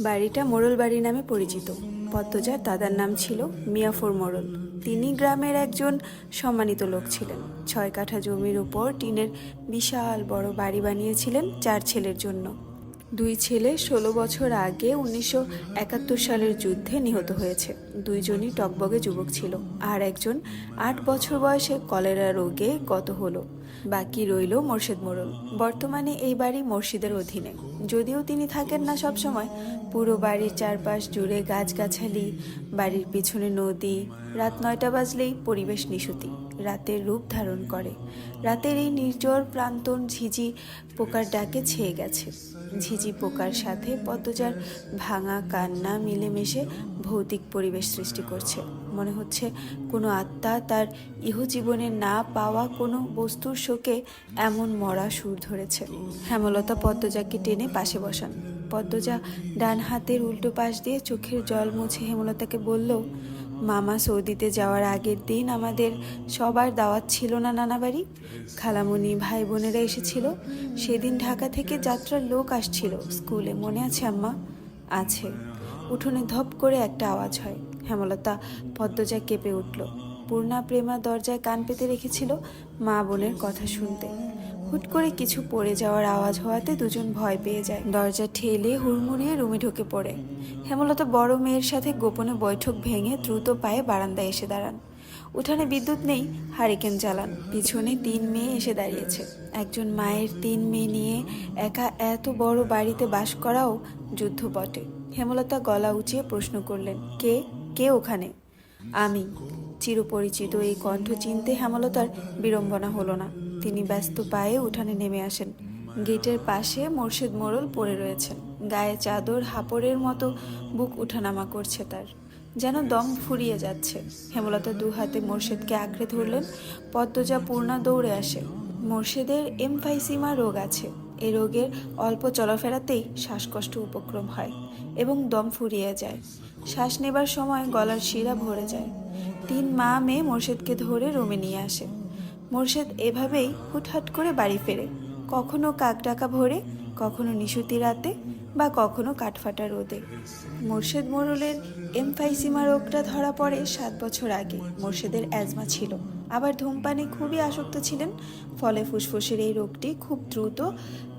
বাড়িটা মোড়ল বাড়ি নামে পরিচিত। পদ্মজার দাদার নাম ছিল মিয়াফর মোড়ল তিনি গ্রামের একজন সম্মানিত লোক ছিলেন। ছয় কাঠা জমির উপর টিনের বিশাল বড় বাড়ি বানিয়েছিলেন চার ছেলের জন্য। দুই ছেলে ষোলো বছর আগে উনিশশো একাত্তর সালের যুদ্ধে নিহত হয়েছে। দুইজনই টকবগে যুবক ছিল। আর একজন আট বছর বয়সে কলেরা রোগে গত হলো। বাকি রইল মোর্শেদ মোড়ল। বর্তমানে এই বাড়ি মসজিদের অধীনে। যদিও তিনি থাকেন না সব সময় পুরো বাড়ির চারপাশ জুড়ে গাছগাছালি, বাড়ির পিছনে নদী, রাত নয়টা বাজলেই পরিবেশ নিশুতি, রাতের রূপ ধারণ করে। রাতের এই নির্জর প্রান্তন ঝিঝি পোকার ডাকে ছেয়ে গেছে। ঝিঝি পোকার সাথে পদ্মজার ভাঙা কান্না মিলেমিশে ভৌতিক পরিবেশ সৃষ্টি করছে। মনে হচ্ছে কোনো আত্মা তার ইহজীবনে না পাওয়া কোনো বস্তুর শোকে এমন মরা সুর ধরেছে। হেমলতা পদ্মজাকে টেনে পাশে বসান। পদ্মজা ডান হাতের উল্টো পাশ দিয়ে চোখের জল মুছে হেমলতাকে বলল, মামা সৌদিতে যাওয়ার আগের দিন আমাদের সবার দাওয়াত ছিল না নানা বাড়ি খালামণি ভাই বোনেরা এসেছিল। সেদিন ঢাকা থেকে যাত্রার লোক আসছিল। স্কুলে মনে আছে আম্মা? আছে। উঠোনে ধপ করে একটা আওয়াজ হয়। হেমলতা পদ্মজা কেঁপে উঠল। পূর্ণা প্রেমা দরজায় কান পেতে রেখেছিল মা বোনের কথা শুনতে। হুট করে কিছু পড়ে যাওয়ার আওয়াজ হওয়াতে দুজন ভয় পেয়ে যায়। দরজা ঠেলে হুড়মুড়িয়ে রুমে ঢুকে পড়ে। হেমলতা বড় মেয়ের সাথে গোপনে বৈঠক ভেঙে দ্রুত পায়ে বারান্দায় এসে দাঁড়ান। উঠানে বিদ্যুৎ নেই, হারিকেন জ্বালান পিছনে তিন মেয়ে এসে দাঁড়িয়েছে। একজন মায়ের তিন মেয়ে নিয়ে একা এত বড় বাড়িতে বাস করাও যুদ্ধ বটে। হেমলতা গলা উঁচিয়ে প্রশ্ন করলেন, কে? কে ওখানে? আমি। চিরপরিচিত এই কণ্ঠ চিনতে হেমলতার বিড়ম্বনা হলো না। তিনি ব্যস্ত পায়ে উঠানে নেমে আসেন। গেটের পাশে মোর্শেদ মোড়ল পড়ে রয়েছেন। গায়ে চাদর, হাপড়ের মতো বুক উঠানামা করছে তার। যেন দম ফুরিয়ে যাচ্ছে। হেমলতা দু হাতে মোর্শেদকে আঁকড়ে ধরলেন। পদ্মজা পূর্ণা দৌড়ে আসে। মোর্শেদের এমফাইসিমা রোগ আছে। এই রোগের অল্প চলাফেরাতেই শ্বাসকষ্ট উপক্রম হয় এবং দম ফুরিয়ে যায়। শ্বাস নেবার সময় গলার শিরা ভরে যায়। তিন মা মেয়ে মোর্শেদকে ধরে রুমে নিয়ে আসে। মোর্শেদ এভাবেই হুটহাট করে বাড়ি ফেরে। কখনো কাক ডাকা ভোরে, কখনো নিশুতি রাতে বা কখনো কাঠফাটা রোদে। মোর্শেদ মোরলের এমফাইসিমা রোগটা ধরা পড়ে সাত বছর আগে। মোর্শেদের অ্যাজমা ছিল। আবার ধূমপানে খুবই আসক্ত ছিলেন, ফলে ফুসফুসের এই রোগটি খুব দ্রুত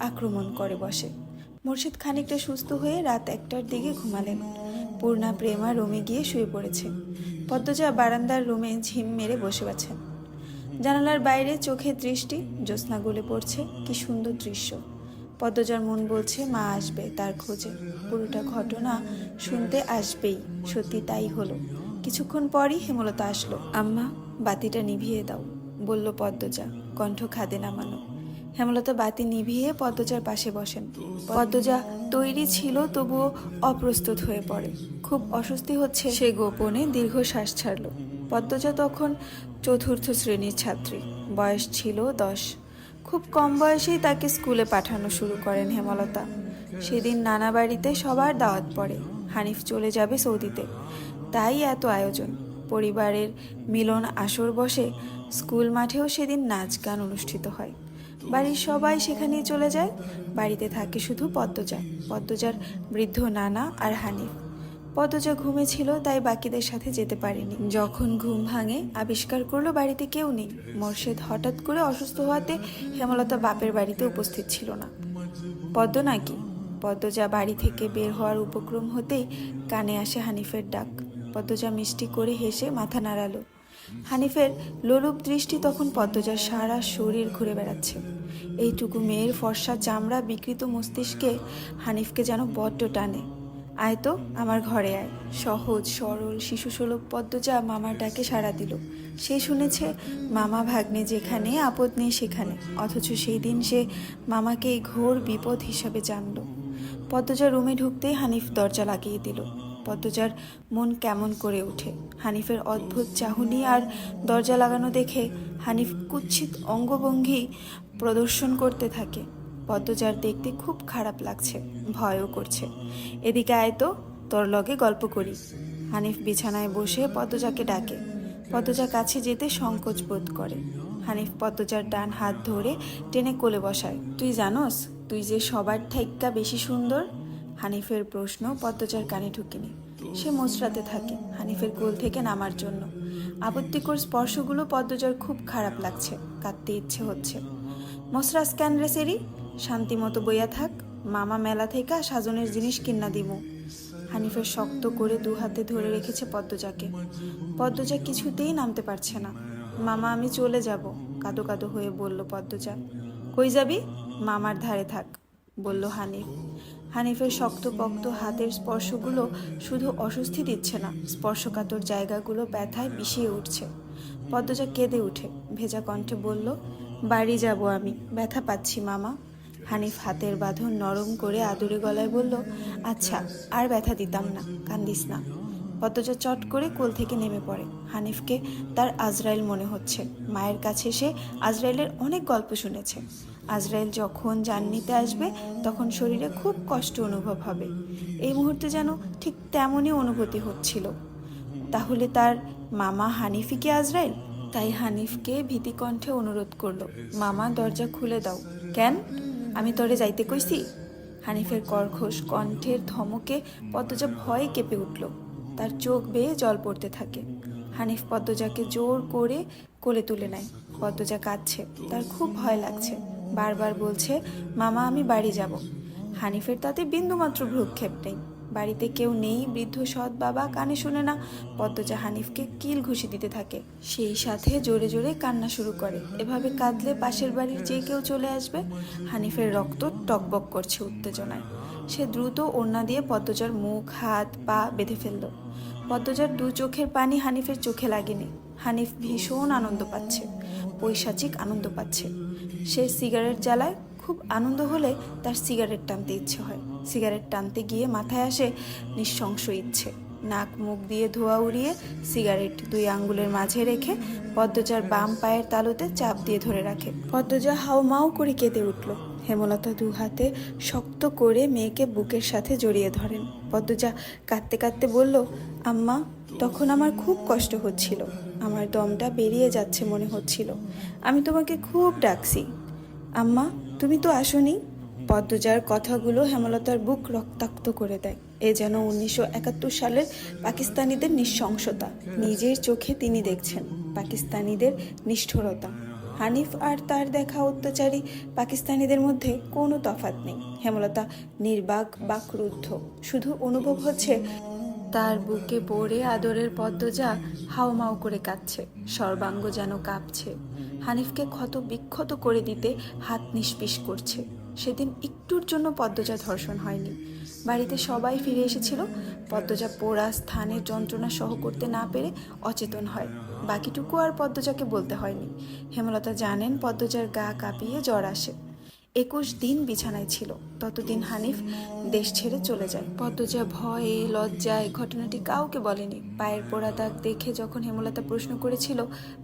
আক্রমণ করে বসে। মোর্শেদ খানিকটা সুস্থ হয়ে রাত একটার দিকে ঘুমালেন। পূর্ণা, প্রেমা রুমে গিয়ে শুয়ে পড়েছে। পদ্মজা বারান্দার রুমে ঝিম মেরে বসে আছেন। জানালার বাইরে চোখের দৃষ্টি, জ্যোৎস্না গলে পড়ছে। কি সুন্দর দৃশ্য। পদ্মজার মন বলছে, মা আসবে তার খোঁজে। পুরোটা ঘটনা শুনতে আসবেই। সত্যি তাই হলো। কিছুক্ষণ পরই হেমলতা আসলো, আম্মা, বাতিটা নিভিয়ে দাও। বলল পদ্মজা, কণ্ঠ খাদে নামানো। হেমলতা বাতি নিভিয়ে পদ্মজার পাশে বসেন। পদ্মজা তৈরি ছিল, তবুও অপ্রস্তুত হয়ে পড়ে। খুব অস্বস্তি হচ্ছে সে গোপনে দীর্ঘশ্বাস ছাড়ল। পদ্মজা তখন চতুর্থ শ্রেণির ছাত্রী। বয়স ছিল দশ। খুব কম বয়সেই তাকে স্কুলে পাঠানো শুরু করেন হেমলতা। সেদিন নানা বাড়িতে সবার দাওয়াত পড়ে। হানিফ চলে যাবে সৌদিতে। তাই এত আয়োজন। পরিবারের মিলন আসর বসে স্কুল মাঠেও সেদিন নাচ গান অনুষ্ঠিত হয়। বাড়ির সবাই সেখানে চলে যায়। বাড়িতে থাকে শুধু পদ্মজা। পদ্মজার বৃদ্ধ নানা আর হানিফ। পদ্মজা ঘুমেছিল, তাই বাকিদের সাথে যেতে পারেনি। যখন ঘুম ভাঙে, আবিষ্কার করল বাড়িতে কেউ নেই। মোর্শেদ হঠাৎ করে অসুস্থ হওয়াতে হেমলতা বাপের বাড়িতে উপস্থিত ছিল না। পদ্ম নাকি পদ্মজা বাড়ি থেকে বের হওয়ার উপক্রম হতেই কানে আসে হানিফের ডাক। পদ্মজা মিষ্টি করে হেসে মাথা নাড়ালো। হানিফের লোলুপ দৃষ্টি তখন পদ্মজার সারা শরীর ঘুরে বেড়াচ্ছে। এইটুকু মেয়ের ফর্সা চামড়া বিকৃত মস্তিষ্কে হানিফকে যেন বড্ড টানে। আয় তো, আমার ঘরে আয়। সহজ, সরল, শিশুসুলভ পদ্মজা মামার ডাকে সাড়া দিল। সে শুনেছে, মামা ভাগ্নে যেখানে, আপদ নেই সেখানে। অথচ সেই দিন সে মামাকে ঘোর বিপদ হিসাবে জানল। পদ্মজা রুমে ঢুকতেই হানিফ দরজা লাগিয়ে দিল। পদ্মজার মন কেমন করে ওঠে। হানিফের অদ্ভুত চাহনি আর দরজা লাগানো দেখে হানিফ কুৎসিত অঙ্গভঙ্গি প্রদর্শন করতে থাকে। পদ্মজার দেখতে খুব খারাপ লাগছে, ভয়ও করছে। এদিকে আয় তো, তোর লগে গল্প করি। হানিফ বিছানায় বসে পদ্মজাকে ডাকে। পদ্মজা কাছে যেতে সংকোচ বোধ করে। হানিফ পদ্মজার ডান হাত ধরে টেনে কোলে বসায়। তুই জানোস, তুই যে সবার ঠাইক্কা বেশি সুন্দর? হানিফের প্রশ্ন পদ্মজার কানে ঢুকেনি। সে মোচড়াতে থাকে হানিফের কোল থেকে নামার জন্য। আপত্তিকর স্পর্শগুলো পদ্মজার খুব খারাপ লাগছে, কাঁদতে ইচ্ছে হচ্ছে। মসরা স্ক্যান রেসেরি শান্তি মতো বইয়া থাক, মামা মেলা থেকে সাজনের জিনিস কিনা দিব হানিফের শক্ত করে দু হাতে ধরে রেখেছে পদ্মজাকে। পদ্মজা কিছুতেই নামতে পারছে না। মামা, আমি চলে যাব, কাদো কাদো হয়ে বলল পদ্মজা। কই যাবি? মামার ধারে থাক। বলল হানিফ। হানিফের শক্তপোক্ত হাতের স্পর্শগুলো শুধু অস্বস্তি দিচ্ছে না, স্পর্শকাতর জায়গাগুলো ব্যথায় বিষিয়ে উঠছে। পদ্মজা কেঁদে উঠে, ভেজা কণ্ঠে বলল, বাড়ি যাব আমি, ব্যথা পাচ্ছি মামা। হানিফ হাতের বাঁধন নরম করে আদুরে গলায় বলল আচ্ছা আর ব্যথা দিতাম না, কান্দিস না। পদ্মজা চট করে কোল থেকে নেমে পড়ে। হানিফকে তার আজরাইল মনে হচ্ছে। মায়ের কাছে সে আজরাইলের অনেক গল্প শুনেছে। আজরাইল যখন জান নিতে আসবে, তখন শরীরে খুব কষ্ট অনুভব হবে। এই মুহূর্তে যেন ঠিক তেমনই অনুভূতি হচ্ছিল। তাহলে তার মামা হানিফি কি আজরাইল? তাই হানিফকে ভীতিকণ্ঠে অনুরোধ করল, মামা, দরজা খুলে দাও। কেন? আমি তোরে যাইতে কইছি? হানিফের কর্কশ কণ্ঠের ধমকে পদ্মজা ভয়ে কেঁপে উঠল। তার চোখ বেয়ে জল পড়তে থাকে। হানিফ পদ্মজাকে জোর করে কোলে তুলে নেয়। পদ্মজা কাঁদছে। তার খুব ভয় লাগছে। বারবার বলছে, মামা, আমি বাড়ি যাব। হানিফের তাতে বিন্দুমাত্র ভ্রুক্ষেপ নেই। বাড়িতে কেউ নেই, বৃদ্ধ সৎ বাবা কানে শুনে না। পদ্মজা হানিফকে কিল ঘুষি দিতে থাকে। সেই সাথে জোরে জোরে কান্না শুরু করে। এভাবে কাঁদলে পাশের বাড়ির যে কেউ চলে আসবে? হানিফের রক্ত টকবক করছে উত্তেজনায়। সে দ্রুত ওড়না দিয়ে পদ্মজার মুখ, হাত, পা বেঁধে ফেলল। পদ্মজার দু চোখের পানি হানিফের চোখে লাগেনি। হানিফ ভীষণ আনন্দ পাচ্ছে, পৈশাচিক আনন্দ পাচ্ছে। সে সিগারেট জ্বালায়, খুব আনন্দ হলে তার সিগারেট টানতে ইচ্ছে হয়। সিগারেট টানতে গিয়ে মাথায় আসে নিঃশংস ইচ্ছে। নাক মুখ দিয়ে ধোয়া উড়িয়ে সিগারেট দুই আঙ্গুলের মাঝে রেখে পদ্মজার বাম পায়ের তালুতে চাপ দিয়ে ধরে রাখে। পদ্মজা হাউমাউ করে কেঁদে উঠল। হেমলতা দু হাতে শক্ত করে মেয়েকে বুকের সাথে জড়িয়ে ধরেন। পদ্মজা কাঁদতে কাঁদতে বলল, আম্মা, তখন আমার খুব কষ্ট হচ্ছিল। আমার দমটা বেরিয়ে যাচ্ছে মনে হচ্ছিল। আমি তোমাকে খুব ডাকছি। আম্মা, তুমি তো আসনি? পদ্মজার কথাগুলো হেমলতার বুক রক্তাক্ত করে দেয়। এ যেন উনিশশো একাত্তর সালের পাকিস্তানিদের নৃশংসতা। নিজের চোখে তিনি দেখছেন পাকিস্তানিদের নিষ্ঠুরতা। হানিফ আর তার দেখা অত্যাচারী পাকিস্তানিদের মধ্যে কোনো তফাৎ নেই। হেমলতা নির্বাক বা ক্রুদ্ধ শুধু অনুভব হচ্ছে তার বুকে পড়ে আদরের পদ্মজা হাওমাও করে কাঁদছে, সর্বাঙ্গ যেন কাঁপছে। হানিফকে ক্ষত বিক্ষত করে দিতে হাত নিষ্পিস করছে। সেদিন একটুর জন্য পদ্মজা ধর্ষণ হয়নি। বাড়িতে সবাই ফিরে এসেছিল। পদ্মজা পোড়া স্থানে যন্ত্রণা সহ করতে না পেরে অচেতন হয়। বাকিটুকু আর পদ্মজাকে বলতে হয়নি। হেমলতা জানেন পদ্মজার গা কাঁপিয়ে জ্বর আসে। একুশ দিন বিছানায় ছিল। ততদিন হানিফ দেশ ছেড়ে চলে যায়। পদ্মজা ভয়ে, লজ্জায় ঘটনাটি কাউকে বলেনি। পায়ের পোড়া দাগ দেখে যখন হেমলতা প্রশ্ন করেছিল,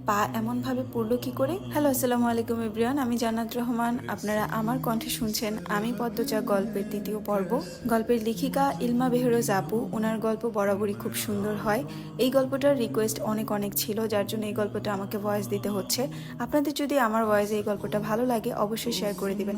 পা এমনভাবে পড়ল কি করে? হ্যালো, আসসালামু আলাইকুম ইব্রিয়ান আমি জান্নাত রহমান। আপনারা আমার কণ্ঠে শুনছেন আমি পদ্মজা গল্পের দ্বিতীয় পর্ব। গল্পের লেখিকা ইলমা বেহরোজ আপু ওনার গল্প বরাবরই খুব সুন্দর হয়। এই গল্পটার রিকোয়েস্ট অনেক অনেক ছিল, যার জন্য এই গল্পটা আমাকে ভয়েস দিতে হচ্ছে। আপনাদের যদি আমার ভয়েসে এই গল্পটা ভালো লাগে, অবশ্যই শেয়ার করে দিবেন।